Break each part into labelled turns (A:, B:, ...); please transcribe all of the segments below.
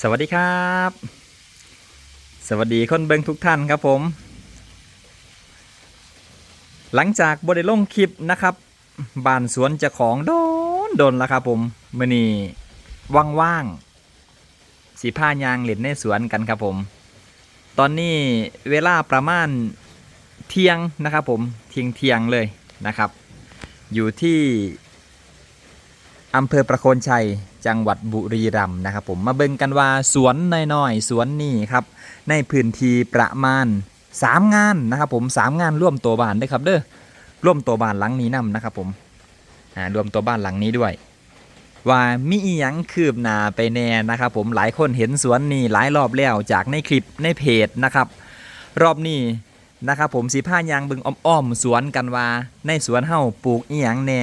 A: สวัสดีครับ สวัสดีคนเบิงทุกท่านครับผม หลังจากบได้ลงคลิปนะครับบ้านสวนจะของโดนโดนแล้วครับผมมือนี้ว่างๆสีผ้ายางเล่นในสวนกันครับผม ตอนนี้เวลาประมาณเที่ยงนะครับผมเที่ยงเที่ยงเลยนะครับ อยู่ที่ อำเภอประโคนชัย จังหวัดบุรีรัมย์นะครับผมมาเบิ่งกันว่าสวนน้อยๆสวนนี่ครับในพื้นที่ประมาณ 3 งานนะครับผม3งานร่วมตัวบ้านด้วยครับเด้อร่วมตัวบ้านหลังนี้นํนะครับผมอ่ารวมตัวบ้านหลังนี้ด้วย ว่ามีอีหยังคืบหน้าไปแน่นะครับผมหลายคนเห็นสวนนี่หลายรอบแล้วจากในคลิปในเพจนะครับ รอบนี้นะครับผมสีผ้ายางเบึงอ้อมๆสวนกันว่าในสวนเฮาปลูกอีหยังแน่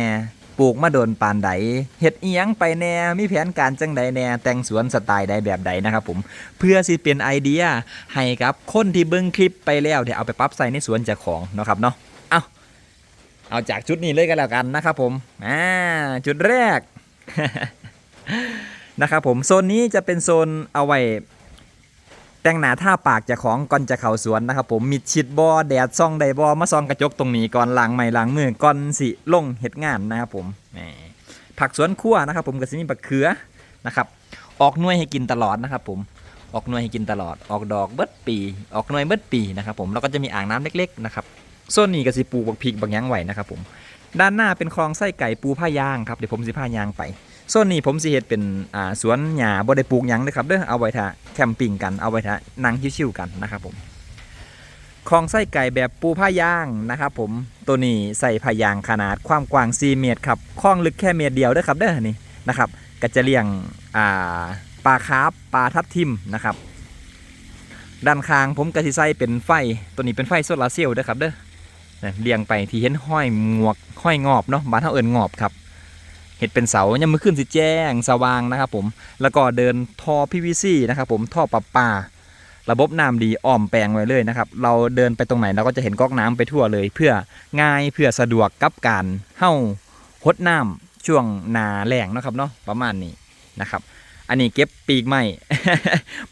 A: ปลูกมาโดนปานใดเฮ็ดเอียงไปแน่มีแผนการจังใดแน่แต่งสวนสไตล์ใดแบบใดนะครับผมเพื่อสิเป็นไอเดียให้กับคนที่เบิ่งคลิปไปแล้วเดี๋ยวเอาไปปรับใส่ในสวนจ้าของเนาะครับเนาะเอาเอาจากจุดนี้เลยกันแล้วกันนะครับผมอ่าจุดแรกนะครับผมโซนนี้จะเป็นโซนเอาไว้ แต่งหน้าท่าปากจากของก่อนจะเข้าสวนนะครับผมมิดชิดบอแดดซ่องใดบอมาซองกระจกตรงนี้ก่อนล้างไม้ล้างมือก่อนสิลงเฮ็ดงานนะครับผมผักสวนครัวนะครับ ผมก็สิมีบักเขือนะครับ ออกหน่วยให้กินตลอดนะครับ ผมออกหน่วยให้กินตลอดออกดอกเบิดปี ออกหน่วยเบิดปีนะครับ ผมแล้วก็จะมีอ่างน้ำเล็กๆนะครับโซนนี้ก็สิปลูกบักพริกบักยังไหวนะครับผมด้านหน้าเป็นคลองไส้ไก่ปูผ้ายางครับเดี๋ยวผมสิผ้ายางไป โซนนี้ผมสิเฮ็ดเป็นอ่าสวนหญ้าบ่ได้ปลูกหยังเลยครับเด้อเอาไว้ท่าแคมปิ้งกันเอาไว้ท่านั่งชิวๆกันนะครับผมคลองไส้ไก่แบบปูผ้ายางนะครับผมตัวนี้ใส่ผ้ายางขนาดความกว้าง 4 เมตรครับคลองลึกแค่เมตรเดียวเด้อครับเด้อนี่นะครับก็จะเลี้ยงอ่าปลาคาร์ฟปลาทับทิมนะครับ ด้านข้างผมก็สิใส่เป็นไฟตัวนี้เป็นไฟโซลาร์เซลล์เด้อครับเด้อเลี้ยงไปที่เห็นห้อยงวกห้อยงอบเนาะบ้านเฮาเอิ้นงอบครับ เห็ดเป็นเสายังมือขึ้นสิแจ้งสว่างนะครับผมแล้วก็เดินท่อ PVC นะครับผมท่อประปา ระบบน้ำดีอ้อมแปลงไว้เลยนะครับเราเดินไปตรงไหนเราก็จะเห็นก๊อกน้ำไปทั่วเลย เพื่อง่ายเพื่อสะดวกกับการเฮ้าหดน้ำช่วงนาแรงนะครับเนาะประมาณนี้นะครับอันนี้เก็บปีกไม้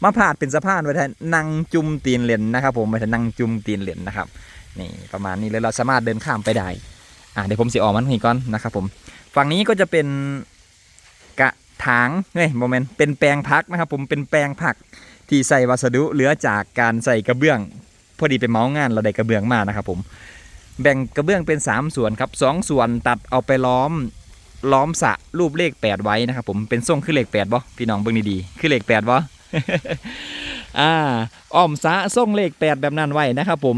A: มาผาดเป็นสะพานไว้แทนนั่งจุ่มตีนเหรียญนะครับ ผมไว้แทนนั่งจุ่มตีนเหรียญนะครับนี่ประมาณนี้เลยเราสามารถเดินข้ามไปได้อะเดี๋ยวผมสิออกมันให้ก่อนนะครับผม ฝั่งนี้ก็จะเป็นกระถางเฮ้ยโมเมนต์เป็นแปลงพักนะครับผมเป็นแปลงผักที่ใส่วัสดุเหลือจากการใส่กระเบื้อง พอดีไปเมาส์งานเราได้กระเบื้องมานะครับผมแบ่งกระเบื้องเป็น 3 ส่วนครับสองส่วนตัดเอาไปล้อมล้อมสะรูปเลข 8 ไว้นะครับผมเป็นทรงคือเลข8บ่พี่น้องเบิ่งดีๆคือเลข8บ่อ่าอ้อมสะทรงเลข 8 แบบนั้นไว้นะครับผม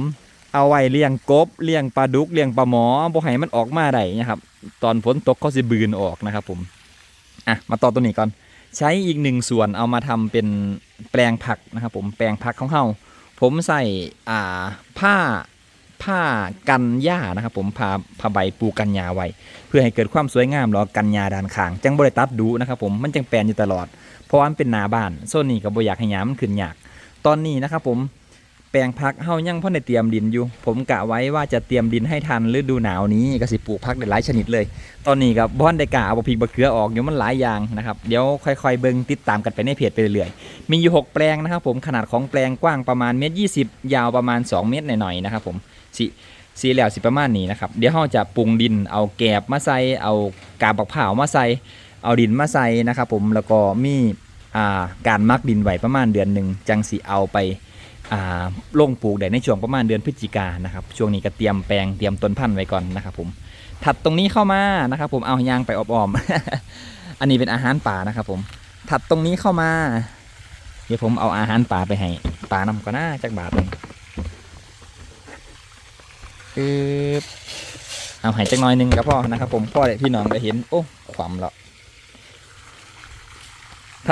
A: เอาไว้เลี้ยงกบเลี้ยงปลาดุกเลี้ยงปลาหมอบ่ให้มันออกมาได้นะครับ ตอนฝนตกเขาสิบืนออกนะครับผมอะมาต่อตัวนี้ก่อน ใช้อีกหนึ่งส่วนเอามาทำเป็นแปลงผักนะครับผมแปลงผักของเฮาผมใส่อ่าผ้าผ้ากันหญ้านะครับผมผ้าผ้าใบปูกันหญ้าไว้ เพื่อให้เกิดความสวยงามแล้วกันหญ้าด้านข้างจังบริตัดดูนะครับผมมันจังแปลนอยู่ตลอด เพราะว่ามันเป็นนาบ้านโซนนี้ก็บ่อยากให้หญ้ามันขึ้นยากตอนนี้นะครับผม แปลงพักเฮายังพ่อในเตรียมดินอยู่ ผมกะไว้ว่าจะเตรียมดินให้ทันฤดูหนาวนี้ก็สิปลูกพักได้หลายชนิดเลย ตอนนี้กับบอนได้กะเอาบะพริกบะเขือออกอยู่มันหลายอย่างนะครับเดี๋ยวค่อยๆเบิ่งติดตามกันไปในเพจไปเรื่อยๆมีอยู่ 6 แปลงนะครับผมขนาดของแปลงกว้างประมาณเมตรยียาวประมาณ 2 เมตรหน่อยๆนะครับผมสิสีแล้วสิประมาณนี้นะครับเดี๋ยวเฮาจะปรุงดินเอาแกบมาใส่เอากาบบักเผามาใส่เอาดินมาใส่นะครับผมแล้วก็มีการมักดินไว้ประมาณเดือนหนึ่งจังสิเอาไป ลงปลูกได้ในช่วงประมาณเดือนพฤศจิกานะครับช่วงนี้ก็เตรียมแปลงเตรียมต้นพันธุ์ไว้ก่อนนะครับผมถัดตรงนี้เข้ามานะครับผมเอายางไปอ้อมๆอันนี้เป็นอาหารป่านะครับผมถัดตรงนี้เข้ามา เดี๋ยวผมเอาอาหารป่าไปให้ป่านำก็น่าจักบาทหนึงคือเอาให้จักน้อยหนึงก็พอนะครับผมพ่อได้พี่น้องได้เห็นโอ้ความล้ว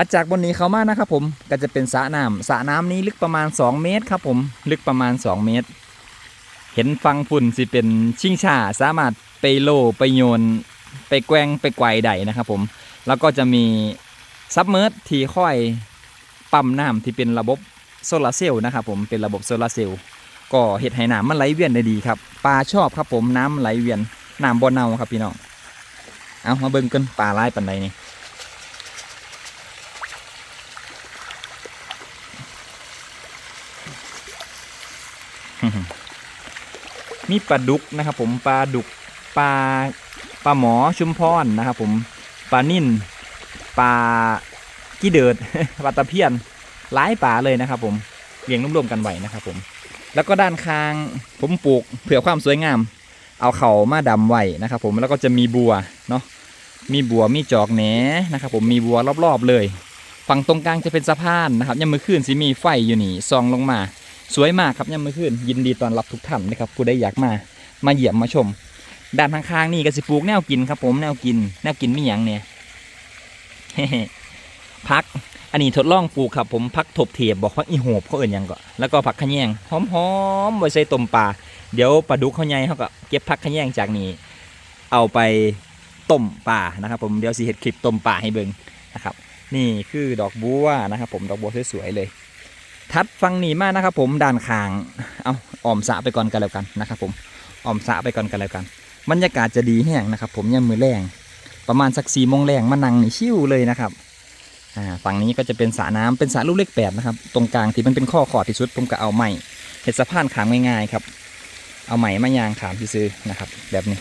A: ถัดจากบนนี้เข้ามานะครับผมก็จะเป็นสระน้ำสระน้ำนี้ลึกประมาณ 2 เมตรครับผมลึกประมาณ 2 เมตร เห็นฟังฝุ่นสิเป็นชิงช่าสามารถไปโลไปโยน ไปแกว่งไปไกวได้นะครับผมแล้วก็จะมีซับเมอร์ที่ค่อยปั๊มน้ำที่เป็นระบบโซลาร์เซลล์นะครับผมเป็นระบบโซลาร์เซลล์ก็เห็ดให้น้ำมันไหลเวียนได้ดีครับปลาชอบครับผมน้ำไหลเวียนน้ำบ่อเน่าครับพี่น้องเอามาเบิ่งกันปลาไล่ปันใดนี่ มีปลาดุกนะครับ ผมปลาดุกปลาปลาหมอชุมพรนะครับ ผมปลานิ่นปลากี้เดิดปลาตะเพียนหลายปลาเลยนะครับ ผมเลี้ยงรวมๆกันไว้นะครับ ผม แล้วก็ด้านข้างผมปลูกเผื่อความสวยงาม เอาเขามาดำไว้นะครับ ผมแล้วก็จะมีบัวเนาะมีบัวมีจอกแหนนะครับ ผมมีบัวรอบๆเลย ฝั่งตรงกลางจะเป็นสะพานนะครับยามมือขึ้นสิมีไฟอยู่นี่ซองลงมา สวยมากครับยามมือขึ้นยินดีตอนรับทุกท่านนะครับผู้ใดอยากมามาเหยียมมาชม ด้านข้างๆนี่ก็สิปลูกแนวกินครับ ผมแนวกิน แนวกินมีหยังเนี่ยพักอันนี้ทดลองปลูกครับผมพักถบเทียบบอกพักอีโหบเขาเอื่นยังก็แล้วก็ผักขะแยงหอมๆไว้ใส่ต้มปลาเดี๋ยวปลาดุกเขาใหญ่เขาก็เก็บผักขะแยงจากนี้ เอาไปต้มปลานะครับผมเดี๋ยวสิเห็ดคลิปต้มปลาให้เบิ่งนะครับ นี่คือดอกบัวนะครับผมดอกบัวสวยๆเลย ทัดฟังหนีมากนะครับ ผมด้านขาง เอาออมสะไปก่อนกันแล้วกันนะครับผมออมสะไปก่อนกันแล้วกัน บรรยากาศจะดีแห้งนะครับ ผมยามมือแรงประมาณสักสี่โมงแรงมานั่งนี่ชิวเลยนะครับฝั่งนี้ก็จะเป็นสระน้ำเป็นสระลูกเล็กแปดนะครับ ตรงกลางที่มันเป็นข้อขอดที่สุดผมก็เอาไม้เห็ดสะพานขามง่ายๆครับ เอาไหมมายางขามที่ซื้อนะครับ แบบนี้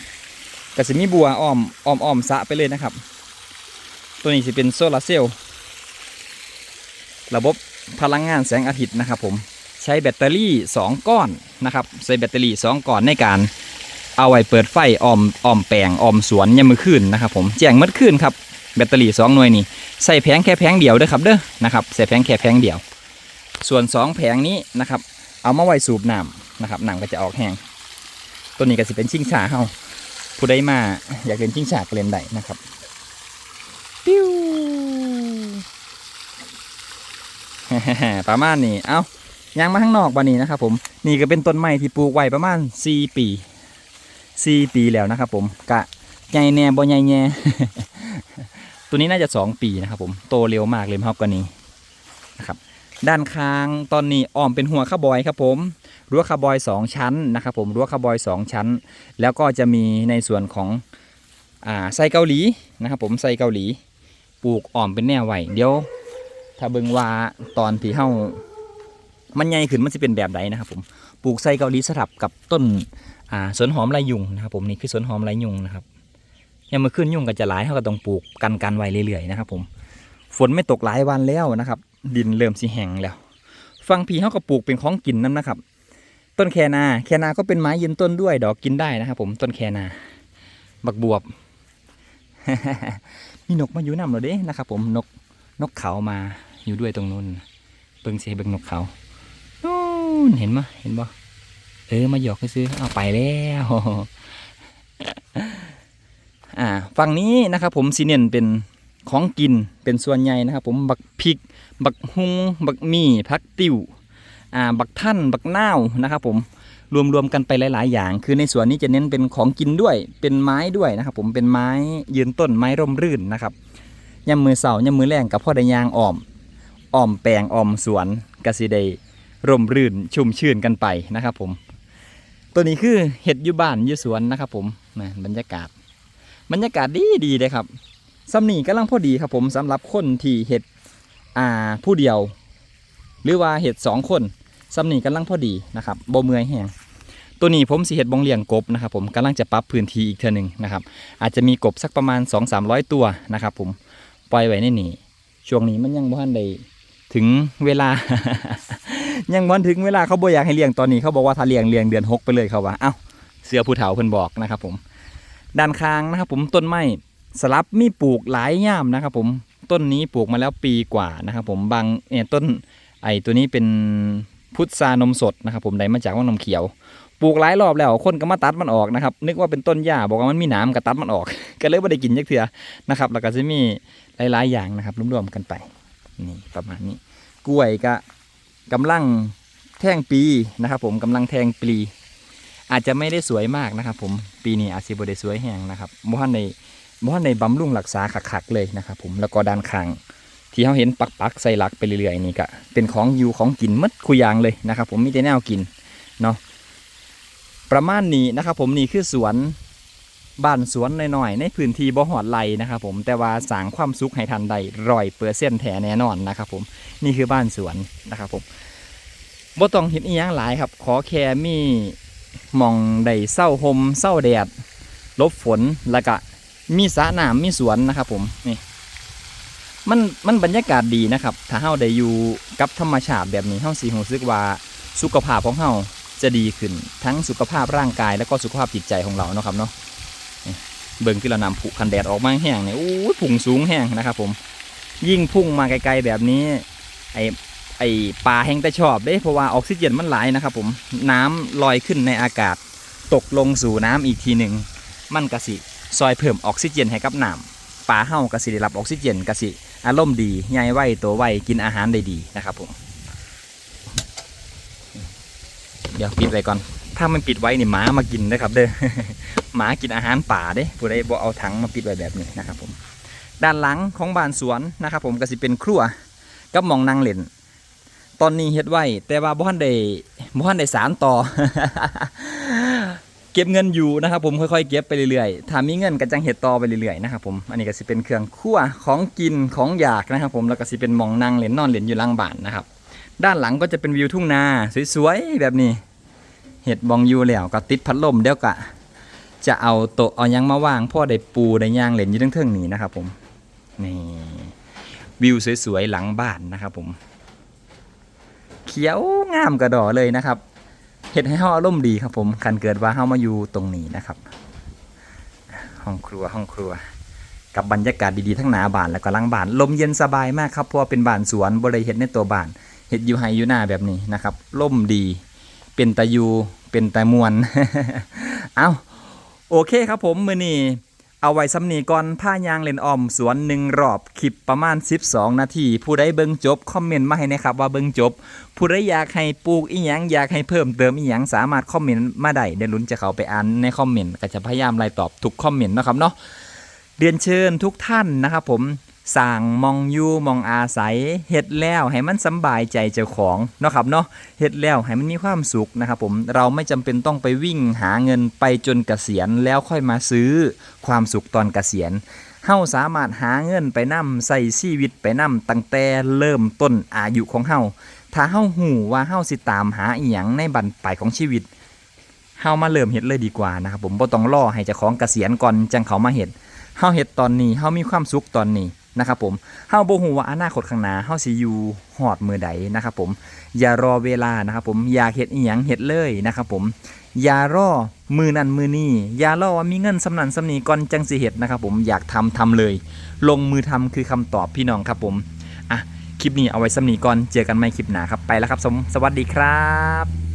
A: ก็จะมีบัวอ้อมอ้อมอ้อมสะไปเลยนะครับ ตัวนี้จะเป็นโซลาร์เซลล์ระบบ พลังงานแสงอาทิตย์นะครับผมใช้แบตเตอรี่ 2 ก้อนนะครับใช้แบตเตอรี่ 2 ก้อนในการเอาไว้เปิดไฟออมออมแปลงออมสวนยามมือคืนนะครับผมแจ้งมืดคืนครับแบตเตอรี่ 2 หน่วยนี้ใส่แผงแค่แผงเดียวเด้อครับเด้อนะครับใส่แผงแค่แผงเดียว ส่วน 2 แผงนี้นะครับเอามาไว้สูบน้ำนะครับน้ำก็จะออกแห้งตัวนี้ก็จะเป็นชิงชาเฮาผู้ใดมาอยากเล่นชิงชาก็เล่นได้นะครับ ปิ้ว ประมาณนี้ เอายางมาข้างนอกบานี้นะครับผมนี่ก็เป็นต้นไม้ที่ปลูกไว้ประมาณ4ปี4ปีแล้วนะครับผมกะใหญ่แน่บ่ใหญ่แน่ตัวนี้น่าจะ2ปีนะครับผมโตเร็วมากเลยครับกว่านี้นะครับด้านข้างตอนนี้อ้อมเป็นหัวคาร์บอยครับผมรั้วคาร์บอย2ชั้นนะครับผมรั้วคาร์บอย2ชั้น แล้วก็จะมีในส่วนของอ่าไส้เกาหลีนะครับผมไส้เกาหลีปลูกอ้อมเป็นแนวไวเดี๋ยว ถ้าเบิงว่าตอนที่เฮามันใหญ่ขึ้นมันจะเป็นแบบใดนะครับผมปลูกไส้เกาหลีสลับกับต้นอ่าสวนหอมลายยุงนะครับผมนี่คือสวนหอมลายยุงนะครับยังมาขึ้นยุงก็จะหลายเฮาก็ต้องปลูกกันกันไว้เรื่อยๆนะครับผมฝนไม่ตกหลายวันแล้วนะครับ ดินเริ่มสิแห้งแล้ว ฟังพี่เฮาก็ปลูกเป็นของกินนํนะครับ ต้นแคนาแคนาก็เป็นไม้ยืนต้นด้วย ดอกกินได้นะครับผมต้นแคนา บักบวบ มีนกมาอยู่นำเรอเด้นะครับผมนกนกเขามา อยู่ด้วยตรงนู้นเบิ่งเสียเบิ่งนกเขานู่นเห็นมะเห็นบ่เออมาหยอกซื้อเอาไปแล้วอ่าฝั่งนี้นะครับผมซีเนียนเป็นของกินเป็นส่วนใหญ่นะครับ ผมบักพริก บักฮุงบักมี่พักติวอ่าบักท่านบักนาวนะครับ ผมรวมๆกันไปหลาย ๆ อย่าง คือในสวนนี้จะเน้นเป็นของกินด้วย เป็นไม้ด้วยนะครับ ผมเป็นไม้ยืนต้นไม้ร่มรื่นนะครับย่ำมือเสาย่ำมือแรงกับพ่อดยางอ้อม อ้อมแปลงอ้อมสวนกสิได้ร่มรื่นชุ่มชื่นกันไปนะครับผม ตัวนี้คือเห็ดยู่บ้านยู่สวนนะครับผมนะบรรยากาศ บรรยากาศดีดีเลยครับซ้ำนี่กำลังพอดีครับผมสำหรับคนที่เห็ดอ่าผู้เดียว หรือว่าเห็ดสองคนซ้ำนี่กำลังพอดีนะครับบ่เมื่อยแห้งตัวนี้ผมสิเห็ดบองเลี้ยงกบนะครับผมกำลังจะปรับพื้นที่อีกเท่านึงนะครับอาจจะมีกบสักประมาณ 2 3 0 0 ตัวนะครับผมปล่อยไว้ในนี่ช่วงนี้มันยังบ่ทันได้ ถึงเวลา ยังบ่ทันถึงเวลาเขาบ่อยากให้เลี้ยงตอนนี้เขาบอกว่าถ้าเลี้ยงเลี้ยงเดือนหกไปเลยเขาว่า เอ้าเสือผู้เฒ่าเพิ่นบอกนะครับผม ด้านข้างนะครับผมต้นไม้สลับมีปลูกหลายย่ามนะครับผมต้นนี้ปลูกมาแล้วปีกว่านะครับผมบางเนี่ยต้นไอ้ตัวนี้เป็นพุทรานมสดนะครับผมได้มาจากว่านมเขียว ปลูกหลายรอบแล้วคนก็มาตัดมันออกนะครับนึกว่าเป็นต้นหญ้าบอกว่ามันมีหน้ำก็ตัดมันออก ก็เลยไม่ได้กินยักเถื่อนะครับแล้วก็จะมีหลายๆอย่างนะครับรวมๆกันไปนี่ประมาณนี้ กล้วยก็กำลังแท่งปีนะครับ ผมกำลังแทงปลี อาจจะไม่ได้สวยมากนะครับ ผมปีนี้อาจจะบ่ได้สวยแห้งนะครับบ่ทันในบ่ทันในบำรุงรักษาขักๆเลยนะครับ ผมแล้วก็ด้านข้างที่เขาเห็นปักๆใส่หลักไปเรื่อยๆนี่ก็เป็นของอยู่ของกินหมดคุยยางเลยนะครับ ผมมีแต่แนวกินเนาะประมาณนี้นะครับ ผมนี่คือสวน บ้านสวนหน่อยๆในพื้นที่บ่หอดไรนะครับผมแต่ว่าสร้างความสุขให้ทันใดร้อยเปอร์เซ็นต์แท้แน่นอนนะครับผมนี่คือบ้านสวนนะครับผมบ่ต้องเห็นอีหยังหลายครับ ขอแค่มีมองได้เศร้าหมเศร้าแดดลบฝนแล้วก็มีสระน้ำมีสวนนะครับผมนี่มันมันบรรยากาศดีนะครับ ถ้าเฮาได้อยู่กับธรรมชาติแบบนี้เฮาสิรู้สึกว่าสุขภาพของเฮาจะดีขึ้นทั้งสุขภาพร่างกายแล้วก็สุขภาพจิตใจของเราเนาะครับเนาะ เบิ่งที่เรานำผุคันแดดออกมาแห้งเนี่ยโอ้ยพุ่งสูงแห้งนะครับผม ยิ่งพุ่งมาไกลๆแบบนี้ ไอไอปลาแห้งแต่ชอบเด้เพราะว่าออกซิเจนมันหลายนะครับผมน้ำลอยขึ้นในอากาศ ตกลงสู่น้ำอีกทีหนึ่งมันกะสิซอยเพิ่มออกซิเจนให้กับน้ำปลาเห่ากะสิได้รับออกซิเจนกะสิอารมณ์ดีใหญ่ไวตัวไวกินอาหารได้ดีนะครับผม เดี๋ยวปิดไว้ก่อน ถ้ามันปิดไว้เนี่ยหมามากินนะครับ เด้อหมากินอาหารป่าเด้ผู้ใดบ่เอาถังมาปิดไว้แบบนี้นะครับผมด้านหลังของบ้านสวนนะครับ ผมก็สิเป็นครัวกับมองนางเล่นตอนนี้เฮ็ดไว้ แต่ว่าบ่ทันได้บ่ทันได้สารต่อ เก็บเงินอยู่นะครับ ผมค่อยๆเก็บไปเรื่อยๆถ้ามีเงินก็จังเฮ็ดต่อไปเรื่อยๆนะครับผมอันนี้ก็สิเป็นเครื่องครัวของกินของอยากนะครับ ผมแล้วก็สิเป็นมองนางเล่นนอนเล่นอยู่หลังบ้านนะครับ ด้านหลังก็จะเป็นวิวทุ่งนาสวยๆแบบนี้ เห็ดบองอยู่แล้วก็ติดพัดลมเดี๋ยวกะ จะเอาโต๊ะเอายังมาวางพ่อได้ปูได้ย่างเล่นอยู่เทิงนี้นะครับผมนี่วิวสวยๆหลังบ้านนะครับผม เขียวงามกระดอเลยนะครับเห็ดให้เฮาอารมณ์ดีครับผมคันเกิดว่าเฮามาอยู่ตรงนี้นะครับ ห้องครัวห้องครัว กับบรรยากาศดีๆทั้งหน้าบ้านแล้วก็หลังบ้าน ลมเย็นสบายมากครับเพราะว่าเป็นบ้านสวนบริเฮ็ดในตัวบ้านเฮ็ดอยู่ไฮอยู่หน้าแบบนี้นะครับล่มดี เป็นตะยูเป็นตะมวน เอาโอเคครับผมมือนีเอาไว้ซ้ำนีก่อนผ้ายางเลนออม สวนหนึ่งรอบคลิปประมาณ 12 นาที ผู้ใดเบิ่งจบ คอมเมนต์มาให้นะครับว่าเบิ่งจบ ผู้ใดอยากให้ปลูกอีหยังอยากให้เพิ่มเติมอีหยังสามารถคอมเมนต์มาได้เดี๋ยวลุ้นจะเขาไปอ่านในคอมเมนต์ก็จะพยายามไล่ตอบทุกคอมเมนต์นะครับเนาะเรียนเชิญทุกท่านนะครับผม สั่งมองอยู่มองอาศัยเฮ็ดแล้วให้มันสบายใจเจ้าของเนาะครับเนาะเฮ็ดแล้วให้มันมีความสุขนะครับผมเราไม่จำเป็นต้องไปวิ่งหาเงินไปจนเกษียณแล้วค่อยมาซื้อความสุขตอนเกษียณเฮาสามารถหาเงินไปนํใส่ชีวิตไปนํตั้งแต่เริ่มต้นอายุของเฮาถ้าเฮาหูว่าเฮาสิตามหาอีหยังในบั้นปลายของชีวิตเฮามาเริ่มเฮ็ดเลยดีกว่านะครับผมบ่ต้องรอให้เจ้าของเกษียณก่อนจังเขามาเฮ็ดเฮาเฮ็ดตอนนี้เฮามีความสุขตอนนี้ นะครับผมเฮาบ่ฮู้ว่าอนาคตข้างหน้าเฮาสิอยู่ฮอดมือใดนะครับผมอย่ารอเวลานะครับผมอย่าเห็ดอีหยังเห็ดเลยนะครับผมอย่ารอมือนั่นมือนี่อย่ารอว่ามีเงินสำนันสำนีก่อนจังสิเห็ดนะครับผมอยากทำทำเลย ลงมือทำคือคำตอบพี่น้องครับผมอะคลิปนี้เอาไว้สำนีก่อนเจอกันใหม่คลิปหน้าครับไปแล้วครับสมสวัสดีครับ